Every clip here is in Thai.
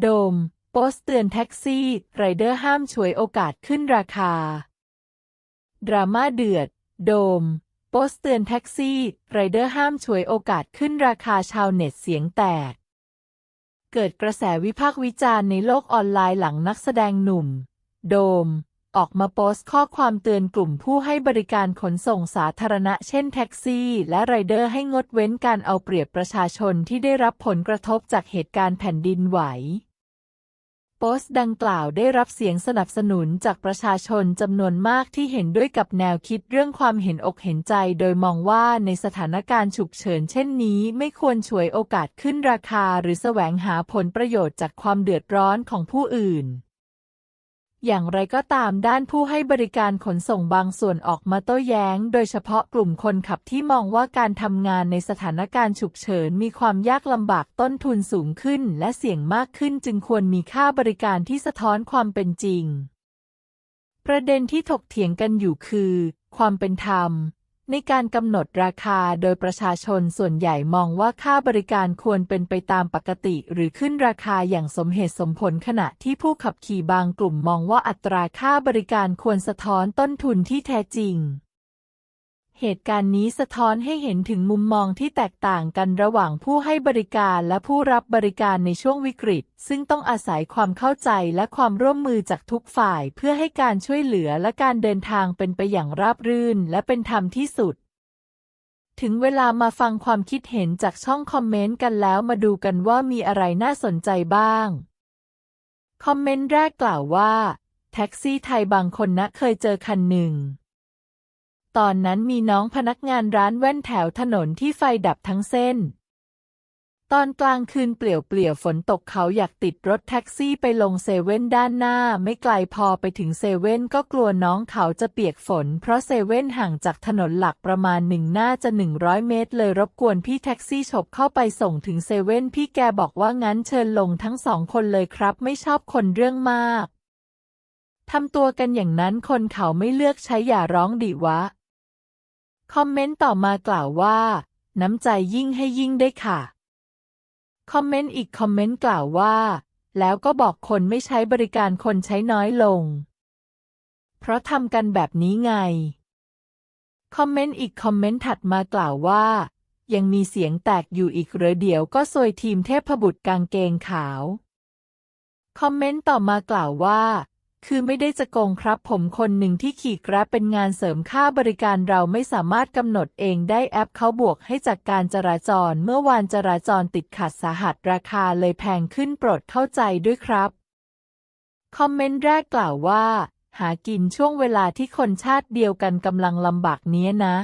โดมโพสเตือนแท็กซี่ ไรเดอร์ห้ามฉวยโอกาสขึ้นราคา ดราม่าเดือด โดมโพสเตือนแท็กซี่ ไรเดอร์ห้ามฉวยโอกาสขึ้นราคาชาวเน็ตเสียงแตก เกิดกระแสวิพากษ์วิจารณ์ในโลกออนไลน์หลังนักแสดงหนุ่ม โดม ออกมาโพสต์ข้อความเตือนกลุ่มผู้ให้บริการขนส่งสาธารณะเช่นแท็กซี่ และไรเดอร์ให้งดเว้นการเอาเปรียบประชาชนที่ได้รับผลกระทบจากเหตุการณ์แผ่นดินไหว โพสต์ดังกล่าวได้รับเสียงสนับสนุนจากประชาชนจำนวนมากที่เห็นด้วยกับแนวคิดเรื่องความเห็นอกเห็นใจ โดยมองว่าในสถานการณ์ฉุกเฉินเช่นนี้ ไม่ควรฉวยโอกาสขึ้นราคา หรือแสวงหาผลประโยชน์จากความเดือดร้อนของผู้อื่น อย่างไรก็ตามด้านผู้ให้บริการขนส่งบางส่วนออกมาโต้แย้ง โดยเฉพาะกลุ่มคนขับที่มองว่าการทำงานในสถานการณ์ฉุกเฉินมีความยากลำบากต้นทุนสูงขึ้นและเสี่ยงมากขึ้นจึงควรมีค่าบริการที่สะท้อนความเป็นจริง ประเด็นที่ถกเถียงกันอยู่คือ ความเป็นธรรม ในการกำหนดราคาโดยประชาชนส่วนใหญ่มองว่าค่าบริการควรเป็นไปตามปกติ หรือขึ้นราคาอย่างสมเหตุสมผลขณะที่ผู้ขับขี่บางกลุ่มมองว่าอัตราค่าบริการควรสะท้อนต้นทุนที่แท้จริง เหตุการณ์นี้สะท้อนให้เห็นถึงมุมมองที่แตกต่างกันระหว่างผู้ให้บริการและผู้รับบริการในช่วงวิกฤต ซึ่งต้องอาศัยความเข้าใจและความร่วมมือจากทุกฝ่าย เพื่อให้การช่วยเหลือและการเดินทางเป็นไปอย่างราบรื่นและเป็นธรรมที่สุด ถึงเวลามาฟังความคิดเห็นจากช่องคอมเมนต์กันแล้วมาดูกันว่ามีอะไรน่าสนใจบ้าง คอมเมนต์แรกกล่าวว่า แท็กซี่ไทยบางคนนะเคยเจอคันหนึ่ง ตอนนั้นมีน้องพนักงานร้านแว่นแถวถนนที่ไฟดับทั้งเส้น ตอนกลางคืนเปลี่ยวเปรียวๆฝนตกเขาอยากติดรถแท็กซี่ไปลงเซเว่นด้านหน้า ไม่ไกลพอไปถึงเซเว่นก็กลัวน้องเขาจะเปียกฝน เพราะเซเว่นห่างจากถนนหลักประมาณหนึ่งหน่าจะหนึ่งร้อยเมตร เลยรบกวนพี่แท็กซี่ฉบเข้าไปส่งถึงเซเว่นพี่แกบอกว่างั้นเชิญลงทั้งสองคนเลยครับ ไม่ชอบคนเรื่องมากทำตัวกันอย่างนั้นคนเขาไม่เลือกใช้อย่าร้องดิวะ คอมเมนต์ต่อมากล่าวว่า น้ำใจยิ่งให้ยิ่งได้ค่ะ คอมเมนต์อีกคอมเมนต์กล่าวว่า แล้วก็บอกคนไม่ใช้บริการคนใช้น้อยลง เพราะทำกันแบบนี้ไง คอมเมนต์อีกคอมเมนต์ถัดมากล่าวว่า ยังมีเสียงแตกอยู่อีกเหรือเดี๋ยวก็ซวยทีมเทพบุตรกางเกงขาว คอมเมนต์ต่อมากล่าวว่า คือไม่ได้จะโกงครับ ผมคนหนึ่งที่ขี่กร็บเป็นงานเสริมค่าบริการเราไม่สามารถกำหนดเองได้แอปเขาบวกให้จากการจราจร เมื่อวานจราจรติดขัดสาหัสราคาเลยแพงขึ้นโปรดเข้าใจด้วยครับ คอมเมนต์แรกกล่าวว่า หากินช่วงเวลาที่คนชาติเดียวกันกำลังลำบากเนี้ยนะ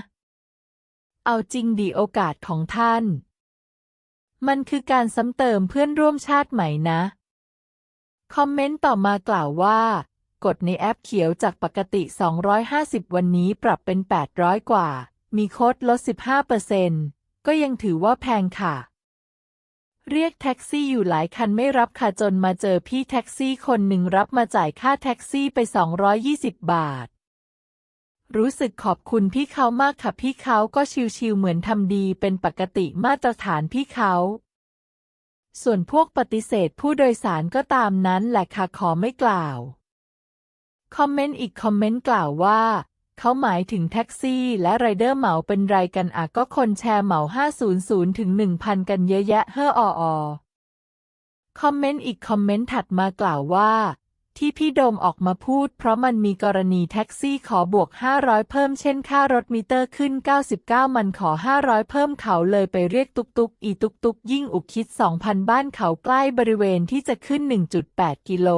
เอาจริงดีโอกาสของท่าน มันคือการซ้ำเติมเพื่อนร่วมชาติใหม่นะ คอมเมนต์ต่อมากล่าวว่า กดในแอปเขียวจากปกติ 250 วันนี้ปรับเป็น 800 กว่า มีโค้ดลด 15%ก็ยังถือว่าแพงค่ะ เรียกแท็กซี่อยู่หลายคันไม่รับค่ะจนมาเจอพี่แท็กซี่คนหนึ่งรับมาจ่ายค่าแท็กซี่ไป 220 บาท รู้สึกขอบคุณพี่เขามากค่ะพี่เขาก็ชิวๆเหมือนทำดีเป็นปกติมาตรฐานพี่เขา ส่วนพวกปฏิเสธผู้โดยสารก็ตามนั้นแหละค่ะขอไม่กล่าว คอมเมนต์อีกคอมเมนต์กล่าวว่า เขาหมายถึงแท็กซี่และไรเดอร์เหมาเป็นไรกันอะก็คนแชร์เหมา 500 ถึง 1,000 กันเยอะแยะเฮ้ออออคอมเมนต์อีกคอมเมนต์ถัดมากล่าวว่า ที่พี่โดมออกมาพูด เพราะมันมีกรณีแท็กซี่ขอบวก 500 เพิ่มเช่นค่ารถมิเตอร์ขึ้น 99 มันขอ 500 เพิ่มเขาเลยไปเรียกตุกตุกอีตุกตุกยิ่งอุกคิด 2,000 บ้านเขาใกล้บริเวณที่จะขึ้น 1.8 กิโล